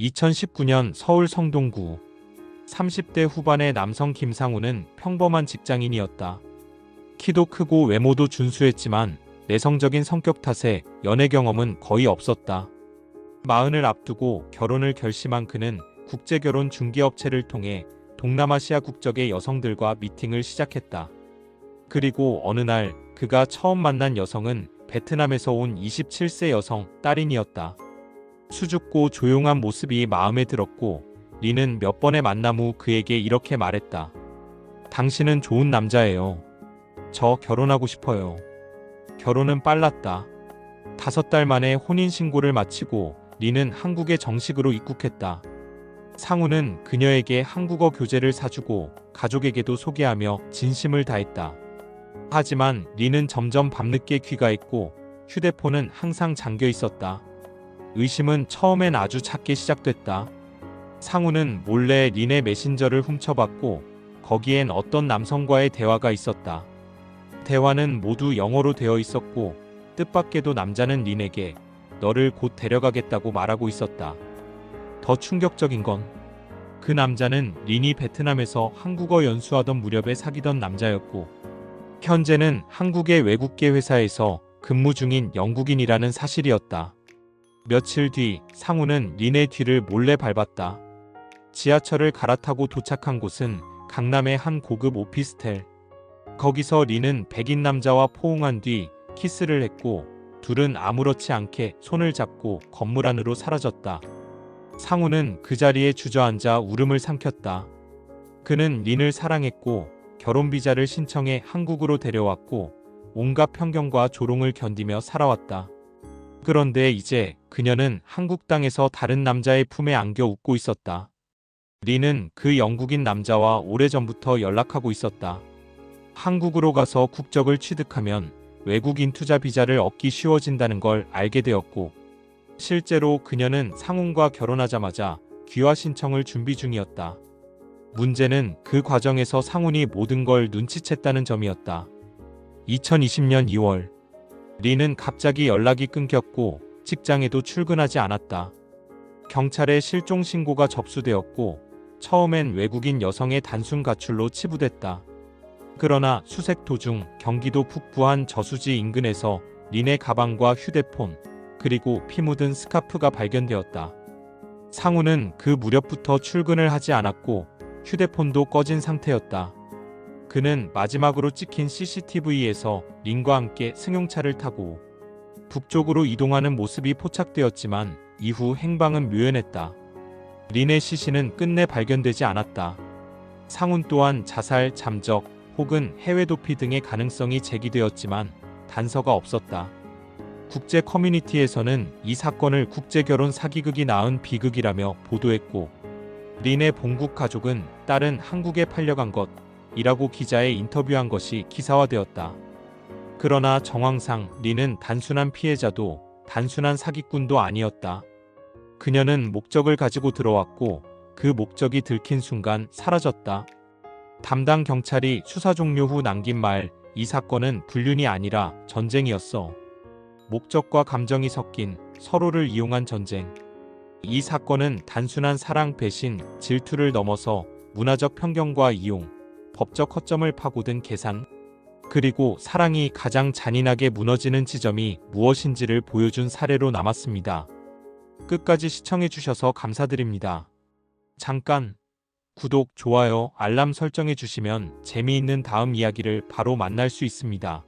2019년 서울 성동구 30대 후반의 남성 김상우는 평범한 직장인이었다. 키도 크고 외모도 준수했지만 내성적인 성격 탓에 연애 경험은 거의 없었다. 마흔을 앞두고 결혼을 결심한 그는 국제결혼 중개업체를 통해 동남아시아 국적의 여성들과 미팅을 시작했다. 그리고 어느 날 그가 처음 만난 여성은 베트남에서 온 27세 여성 딸인이었다. 수줍고 조용한 모습이 마음에 들었고 리는 몇 번의 만남 후 그에게 이렇게 말했다. 당신은 좋은 남자예요. 저 결혼하고 싶어요. 결혼은 빨랐다. 다섯 달 만에 혼인신고를 마치고 리는 한국에 정식으로 입국했다. 상우는 그녀에게 한국어 교재를 사주고 가족에게도 소개하며 진심을 다했다. 하지만 리는 점점 밤늦게 귀가했고 휴대폰은 항상 잠겨 있었다. 의심은 처음엔 아주 작게 시작됐다. 상우는 몰래 린의 메신저를 훔쳐봤고 거기엔 어떤 남성과의 대화가 있었다. 대화는 모두 영어로 되어 있었고 뜻밖에도 남자는 린에게 너를 곧 데려가겠다고 말하고 있었다. 더 충격적인 건 그 남자는 린이 베트남에서 한국어 연수하던 무렵에 사귀던 남자였고 현재는 한국의 외국계 회사에서 근무 중인 영국인이라는 사실이었다. 며칠 뒤 상우는 린의 뒤를 몰래 밟았다. 지하철을 갈아타고 도착한 곳은 강남의 한 고급 오피스텔. 거기서 린은 백인 남자와 포옹한 뒤 키스를 했고 둘은 아무렇지 않게 손을 잡고 건물 안으로 사라졌다. 상우는 그 자리에 주저앉아 울음을 삼켰다. 그는 린을 사랑했고 결혼 비자를 신청해 한국으로 데려왔고 온갖 편견과 조롱을 견디며 살아왔다. 그런데 이제 그녀는 한국 땅에서 다른 남자의 품에 안겨 웃고 있었다. 리는 그 영국인 남자와 오래전부터 연락하고 있었다. 한국으로 가서 국적을 취득하면 외국인 투자 비자를 얻기 쉬워진다는 걸 알게 되었고 실제로 그녀는 상훈과 결혼하자마자 귀화 신청을 준비 중이었다. 문제는 그 과정에서 상훈이 모든 걸 눈치챘다는 점이었다. 2020년 2월 리는 갑자기 연락이 끊겼고 직장에도 출근하지 않았다. 경찰에 실종 신고가 접수되었고 처음엔 외국인 여성의 단순 가출로 치부됐다. 그러나 수색 도중 경기도 북부한 저수지 인근에서 린의 가방과 휴대폰 그리고 피 묻은 스카프가 발견되었다. 상우는 그 무렵부터 출근을 하지 않았고 휴대폰도 꺼진 상태였다. 그는 마지막으로 찍힌 CCTV에서 린과 함께 승용차를 타고 북쪽으로 이동하는 모습이 포착되었지만 이후 행방은 묘연했다. 린의 시신은 끝내 발견되지 않았다. 상훈 또한 자살, 잠적 혹은 해외 도피 등의 가능성이 제기되었지만 단서가 없었다. 국제 커뮤니티에서는 이 사건을 국제 결혼 사기극이 낳은 비극이라며 보도했고 린의 본국 가족은 딸은 한국에 팔려간 것 이라고 기자에 인터뷰한 것이 기사화되었다. 그러나 정황상 린은 단순한 피해자도 단순한 사기꾼도 아니었다. 그녀는 목적을 가지고 들어왔고 그 목적이 들킨 순간 사라졌다. 담당 경찰이 수사 종료 후 남긴 말, 이 사건은 불륜이 아니라 전쟁이었어. 목적과 감정이 섞인 서로를 이용한 전쟁. 이 사건은 단순한 사랑 배신, 질투를 넘어서 문화적 편견과 이용, 법적 허점을 파고든 계산, 그리고 사랑이 가장 잔인하게 무너지는 지점이 무엇인지를 보여준 사례로 남았습니다. 끝까지 시청해주셔서 감사드립니다. 잠깐 구독, 좋아요, 알람 설정해 주시면 재미있는 다음 이야기를 바로 만날 수 있습니다.